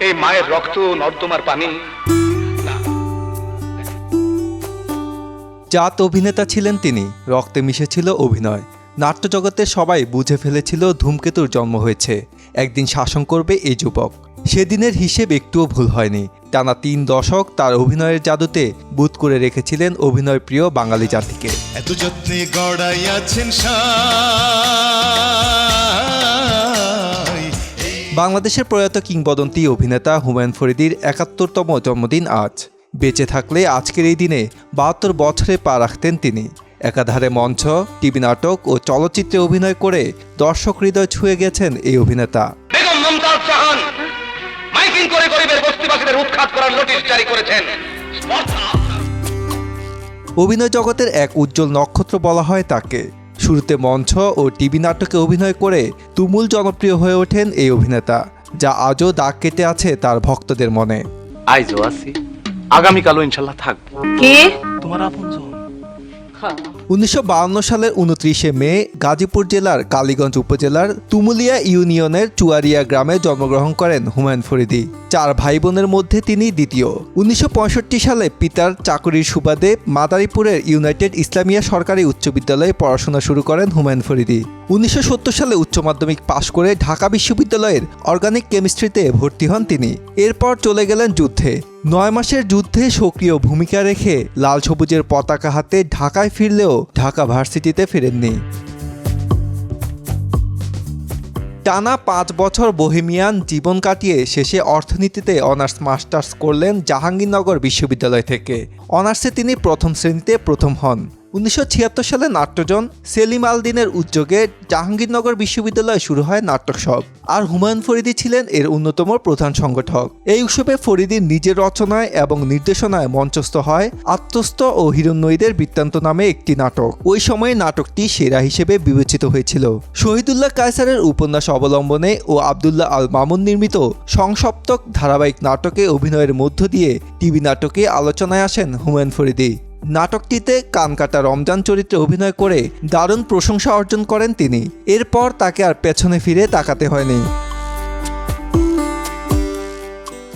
এই মায়ের রক্ত নর্দমার পানি। জাত অভিনেতা ছিলেন তিনি। রক্তে মিশেছিল অভিনয়। নাট্যজগতে সবাই বুঝে ফেলেছিল ধূমকেতুর জন্ম হয়েছে। একদিন শাসন করবে এই যুবক। সেদিনের হিসেব একটুও ভুল হয়নি। টানা তিন দশক তার অভিনয়ের জাদুতে বুধ করে রেখেছিলেন অভিনয় প্রিয় বাঙালি জাতিকে। এত যত্নে গড়াইয়াছেন সাই বাংলাদেশের প্রয়াত কিংবদন্তি অভিনেতা হুমায়ুন ফরিদির একাত্তরতম জন্মদিন আজ। বেঁচে থাকলে আজকের এই দিনে বাহাত্তর বছরে পা রাখতেন তিনি। একাধারে মঞ্চ টিভি নাটক ও চলচ্চিত্রে অভিনয় করে দর্শক হৃদয় ছুঁয়ে গেছেন এই অভিনেতা। অভিনয় জগতের এক উজ্জ্বল নক্ষত্র বলা হয় তাকে। শুরুতে মঞ্চ ও টিভি নাটকে অভিনয় করে তুমুল জনপ্রিয় হয়ে ওঠেন এই অভিনেতা যা আজও দাগ কেটে আছে তার ভক্তদের মনে। আইজও আছি আগামীকালও ইনশাল্লাহ থাকব। কে? তোমার আপন উনিশশো সালের উনত্রিশে মে গাজীপুর জেলার কালীগঞ্জ উপজেলার তুমুলিয়া ইউনিয়নের চুয়ারিয়া গ্রামে জন্মগ্রহণ করেন হুমায়ুন ফরিদি। চার ভাই বোনের মধ্যে তিনি দ্বিতীয়। উনিশশো পঁয়ষট্টি সালে পিতার চাকরির সুবাদে মাদারীপুরের ইউনাইটেড ইসলামিয়া সরকারি উচ্চ বিদ্যালয়ে পড়াশোনা শুরু করেন হুমায়ুন ফরিদি। উনিশশো সত্তর সালে উচ্চ মাধ্যমিক পাশ করে ঢাকা বিশ্ববিদ্যালয়ের অর্গানিক কেমিস্ট্রিতে ভর্তি হন তিনি। এরপর চলে গেলেন যুদ্ধে। নয় মাসের যুদ্ধে সক্রিয় ভূমিকা রেখে লাল সবুজের পতাকা হাতে ঢাকায় ফিরলেও ঢাকা ভার্সিটিতে ফেরেননি। টানা পাঁচ বছর বহিমিয়ান জীবন কাটিয়ে শেষে অর্থনীতিতে অনার্স মাস্টার্স করলেন জাহাঙ্গীরনগর বিশ্ববিদ্যালয় থেকে। অনার্সে তিনি প্রথম শ্রেণীতে প্রথম হন। উনিশশো ছিয়াত্তর সালে নাট্যজন সেলিম আলদিনের উদ্যোগে জাহাঙ্গীরনগর বিশ্ববিদ্যালয়ে শুরু হয় নাট্যসব আর হুমায়ুন ফরিদি ছিলেন এর অন্যতম প্রধান সংগঠক। এই উৎসবে ফরিদির নিজের রচনায় এবং নির্দেশনায় মঞ্চস্থ হয় আত্মস্থ ও হিরণ্যইদের বৃত্তান্ত নামে একটি নাটক। ওই সময়ে নাটকটি সেরা হিসেবে বিবেচিত হয়েছিল। শহীদুল্লাহ কায়সারের উপন্যাস অবলম্বনে ও আবদুল্লাহ আল মামুন নির্মিত সংসপ্তক ধারাবাহিক নাটকে অভিনয়ের মধ্য দিয়ে টিভি নাটকে আলোচনায় আসেন হুমায়ুন ফরিদি। নাটকটিতে কানকাটা রমজান চরিত্রে অভিনয় করে দারুণ প্রশংসা অর্জন করেন তিনি। এরপর তাকে আর পেছনে ফিরে তাকাতে হয়নি।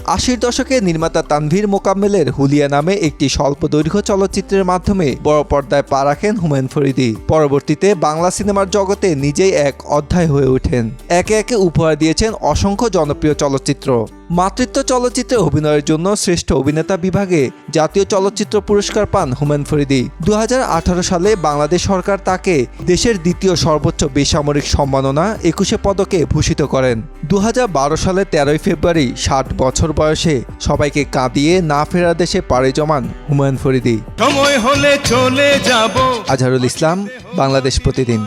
আশির দশকে নির্মাতা তানভীর মোকাম্মেলের হুলিয়া নামে একটি স্বল্প দৈর্ঘ্য চলচ্চিত্রের মাধ্যমে বড় পর্দায় পা রাখেন হুমায়ুন ফরিদি। পরবর্তীতে বাংলা সিনেমার জগতে নিজেই এক অধ্যায় হয়ে ওঠেন। একে একে উপহার দিয়েছেন অসংখ্য জনপ্রিয় চলচ্চিত্র। মাতৃত্ব চলচ্চিত্রে অভিনয়ের জন্য শ্রেষ্ঠ অভিনেতা বিভাগে জাতীয় চলচ্চিত্র পুরস্কার পান হুমায়ুন ফরিদি। দু হাজার আঠারো সালে বাংলাদেশ সরকার তাকে দেশের দ্বিতীয় সর্বোচ্চ বেসামরিক সম্মাননা একুশে পদকে ভূষিত করেন। দু হাজার বারো সালে তেরোই ফেব্রুয়ারি ষাট বছর বয়সে সবাইকে কাঁদিয়ে না ফেরা দেশে পাড়ি জমান হুমায়ুন ফরিদি। সময় হলে চলে যাব। আজহারুল ইসলাম বাংলাদেশ প্রতিদিন।